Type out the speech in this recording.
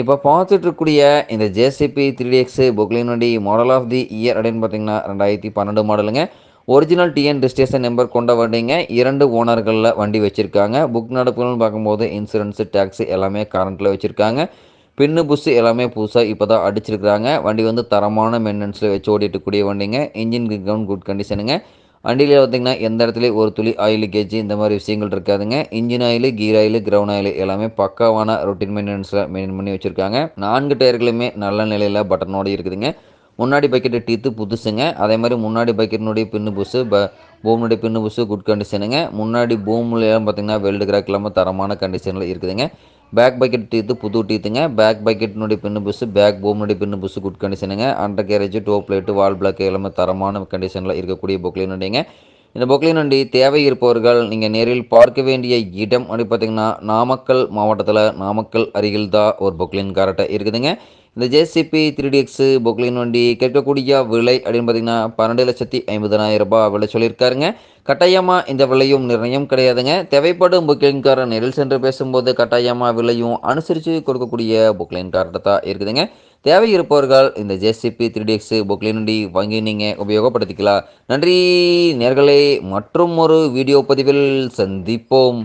இப்போ பார்த்துட்டு இருக்கக்கூடிய இந்த ஜேசிபி த்ரீ எக்ஸ் புக்லினுடைய மாடல் ஆஃப் தி இயர் அப்படின்னு பார்த்தீங்கன்னா ரெண்டாயிரத்தி பன்னெண்டு மாடலுங்க ஒரிஜினல் டிஎன் ரிஜிஸ்ட்ரேஷன் நம்பர் கொண்ட வண்டிங்க. இரண்டு ஓனர்களில் வண்டி வச்சுருக்காங்க. புக் நடப்புகள்னு பார்க்கும்போது இன்சூரன்ஸு டேக்ஸு எல்லாமே கரண்ட்டில் வச்சுருக்காங்க. பின்னு புஸ்ஸு எல்லாமே புதுசாக இப்போ தான் அடிச்சிருக்கிறாங்க. வண்டி வந்து தரமான மெயின்டெனன்ஸில் வச்சு ஓடிட்டுக்கூடிய வண்டிங்க. இன்ஜின் கவுன் குட் கண்டிஷனுங்க வண்டியில் பார்த்திங்கன்னா எந்த இடத்துலையும் ஒரு துளி ஆயில் கேஜி இந்த மாதிரி விஷயங்கள் இருக்காதுங்க. Engine oil gear oil ground oil எல்லாமே பக்காவான ரொட்டீன் மெயின்டெனன்ஸில் மெயின் பண்ணி வச்சுருக்காங்க. நான்கு டயர்களுமே நல்ல நிலையில் பட்டனோடு இருக்குதுங்க. முன்னாடி பக்கெட்டு டீத்து புதுசுங்க. அதே மாதிரி முன்னாடி பக்கெட்டினுடைய பின்னு புதுசு ப பூமினுடைய பின்னு புதுசு குட் கண்டிஷனுங்க முன்னாடி பூமிலாம் பார்த்திங்கன்னா வெல்டு கிராக் இல்லாமல் தரமான கண்டிஷனில் இருக்குதுங்க. பேக் பக்கெட் டீத்து புது டீத்துங்க. பேக் பக்கெட்னுடைய பின்னு புஸ்ஸு பேக் பூமினுடைய pin bush good கண்டிஷனுங்க. Undercarriage toe plate valve block எல்லாமே தரமான கண்டிஷனில் இருக்கக்கூடிய பொக்லின் வண்டிங்க இந்த பொக்லின் வண்டி தேவை இருப்பவர்கள் நீங்கள் நேரில் பார்க்க வேண்டிய இடம் அப்படி பார்த்தீங்கன்னா நாமக்கல் மாவட்டத்தில் நாமக்கல் அருகில் தான் ஒரு பொக்லின் கார்ட்டை இருக்குதுங்க. இந்த ஜேசிபி த்ரீ டிஎக்ஸு பொக்லின் வண்டி கேட்கக்கூடிய விலை அப்படின்னு பார்த்தீங்கன்னா பன்னெண்டு லட்சத்தி ஐம்பதனாயிரம் ரூபாய் விலை சொல்லியிருக்காருங்க. கட்டாயமாக இந்த விலையும் நிர்ணயம் கிடையாதுங்க. தேவைப்படும் புக்லைன்காரர் நேரில் சென்று பேசும்போது கட்டாயமாக விலையும் அனுசரித்து கொடுக்கக்கூடிய புக்லைன்கார்ட்ட தான் இருக்குதுங்க. தேவை இருப்பவர்கள் இந்த ஜேசிபி த்ரீ டிஎக்ஸ் புக்லைன் வாங்கி நீங்கள் உபயோகப்படுத்திக்கலாம். நன்றி நேர்களே. மற்றும் ஒரு வீடியோ பதிவில் சந்திப்போம்.